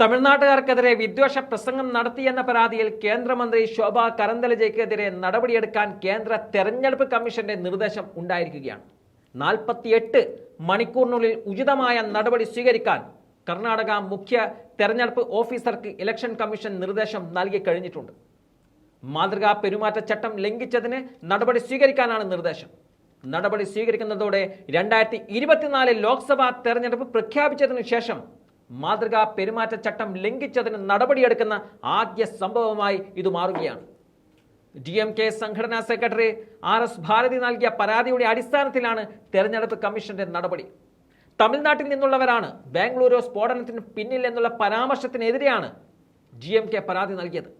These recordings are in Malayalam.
തമിഴ്നാട്ടുകാർക്കെതിരെ വിദ്വേഷ പ്രസംഗം നടത്തിയെന്ന പരാതിയിൽ കേന്ദ്രമന്ത്രി ശോഭ കരന്തലജയ്ക്കെതിരെ നടപടിയെടുക്കാൻ കേന്ദ്ര തെരഞ്ഞെടുപ്പ് കമ്മീഷന്റെ നിർദ്ദേശം ഉണ്ടായിരിക്കുകയാണ്. നാൽപ്പത്തിയെട്ട് മണിക്കൂറിനുള്ളിൽ ഉചിതമായ നടപടി സ്വീകരിക്കാൻ കർണാടക മുഖ്യ തെരഞ്ഞെടുപ്പ് ഓഫീസർക്ക് ഇലക്ഷൻ കമ്മീഷൻ നിർദ്ദേശം നൽകി കഴിഞ്ഞിട്ടുണ്ട്. മാതൃകാ പെരുമാറ്റച്ചട്ടം ലംഘിച്ചതിന് നടപടി സ്വീകരിക്കാനാണ് നിർദ്ദേശം. നടപടി സ്വീകരിക്കുന്നതോടെ രണ്ടായിരത്തി ഇരുപത്തിനാലിൽ ലോക്സഭാ തെരഞ്ഞെടുപ്പ് പ്രഖ്യാപിച്ചതിനു ശേഷം മാതൃകാ പെരുമാറ്റച്ചട്ടം ലംഘിച്ചതിന് നടപടിയെടുക്കുന്ന ആദ്യ സംഭവമായി ഇത് മാറുകയാണ്. ഡി എം കെ സംഘടനാ സെക്രട്ടറി ആർ എസ് ഭാരതി നൽകിയ പരാതിയുടെ അടിസ്ഥാനത്തിലാണ് തെരഞ്ഞെടുപ്പ് കമ്മീഷന്റെ നടപടി. തമിഴ്നാട്ടിൽ നിന്നുള്ളവരാണ് ബാംഗ്ലൂരു സ്ഫോടനത്തിന് പിന്നിൽ എന്നുള്ള പരാമർശത്തിനെതിരെയാണ് ഡി എം കെ പരാതി നൽകിയത്.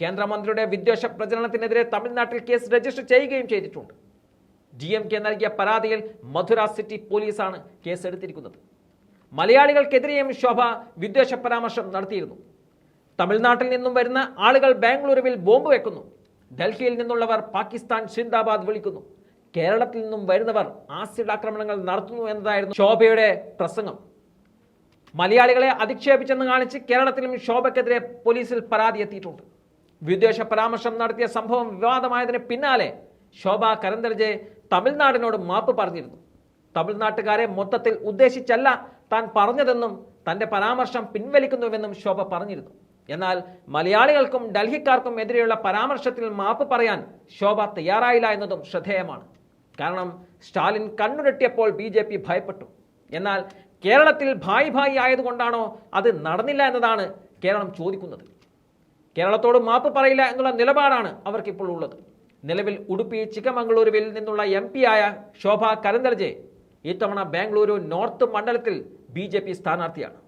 കേന്ദ്രമന്ത്രിയുടെ വിദ്വേഷ പ്രചരണത്തിനെതിരെ തമിഴ്നാട്ടിൽ കേസ് രജിസ്റ്റർ ചെയ്യുകയും ചെയ്തിട്ടുണ്ട്. ഡി എം കെ നൽകിയ പരാതിയിൽ മധുര സിറ്റി പോലീസാണ് കേസ് എടുത്തിരിക്കുന്നത് മലയാളികൾക്കെതിരെയും ശോഭ വിദ്വേഷ പരാമർശം നടത്തിയിരുന്നു. തമിഴ്നാട്ടിൽ നിന്നും വരുന്ന ആളുകൾ ബാംഗ്ലൂരുവിൽ ബോംബ് വെക്കുന്നു. ഡൽഹിയിൽ നിന്നുള്ളവർ പാകിസ്ഥാൻ സിന്ദാബാദ് വിളിക്കുന്നു. കേരളത്തിൽ നിന്നും വരുന്നവർ ആസിഡ് ആക്രമണങ്ങൾ നടത്തുന്നു എന്നതായിരുന്നു ശോഭയുടെ പ്രസംഗം. മലയാളികളെ അധിക്ഷേപിച്ചെന്ന് കാണിച്ച് കേരളത്തിലും ശോഭയ്ക്കെതിരെ പോലീസിൽ പരാതി എത്തിയിട്ടുണ്ട്. വിദ്വേഷ പരാമർശം നടത്തിയ സംഭവം വിവാദമായതിന് പിന്നാലെ ശോഭ കരന്തരജെ തമിഴ്നാടിനോട് മാപ്പ് പറഞ്ഞിരുന്നു. തമിഴ്നാട്ടുകാരെ മൊത്തത്തിൽ ഉദ്ദേശിച്ചല്ല താൻ പറഞ്ഞതെന്നും തന്റെ പരാമർശം പിൻവലിക്കുന്നുവെന്നും ശോഭ പറഞ്ഞിരുന്നു. എന്നാൽ മലയാളികൾക്കും ഡൽഹിക്കാർക്കും എതിരെയുള്ള പരാമർശത്തിൽ മാപ്പ് പറയാൻ ശോഭ തയ്യാറായില്ല എന്നതും ശ്രദ്ധേയമാണ്. കാരണം സ്റ്റാലിൻ കണ്ണുരട്ടിയപ്പോൾ ബി ജെ പി ഭയപ്പെട്ടു. എന്നാൽ കേരളത്തിൽ ഭായ് ഭായി ആയതുകൊണ്ടാണോ അത് നടന്നില്ല എന്നതാണ് കേരളം ചോദിക്കുന്നത്. കേരളത്തോട് മാപ്പ് പറയില്ല എന്നുള്ള നിലപാടാണ് അവർക്കിപ്പോൾ ഉള്ളത്. നിലവിൽ ഉടുപ്പി ചിക്കമംഗളൂരുവിൽ നിന്നുള്ള എം ആയ ശോഭ കരന്തലജെ ഇത്തവണ ബാംഗ്ലൂരു നോർത്ത് മണ്ഡലത്തിൽ ബി സ്ഥാനാർത്ഥിയാണ്.